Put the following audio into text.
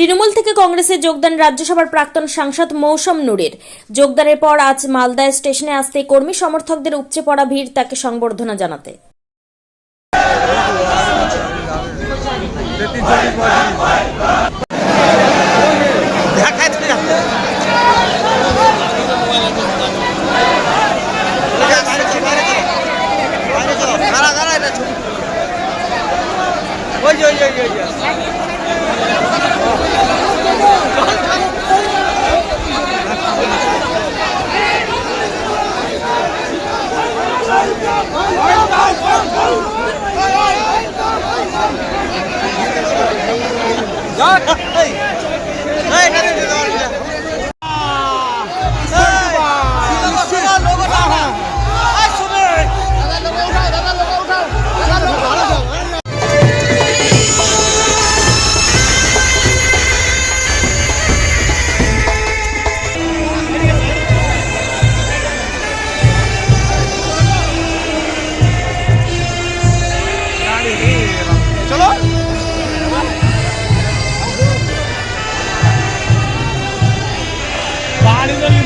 তৃণমূল থেকে কংগ্রেসে যোগদান রাজ্যসভার প্রাক্তন সাংসদ মৌসম নুরের। যোগদানের পর আজ মালদায় স্টেশনে আসতে কর্মী সমর্থকদের উপচে পড়া ভিড় তাকে সংবর্ধনা জানাতে। ওই ওই ওই Jack! Hey! Hallelujah.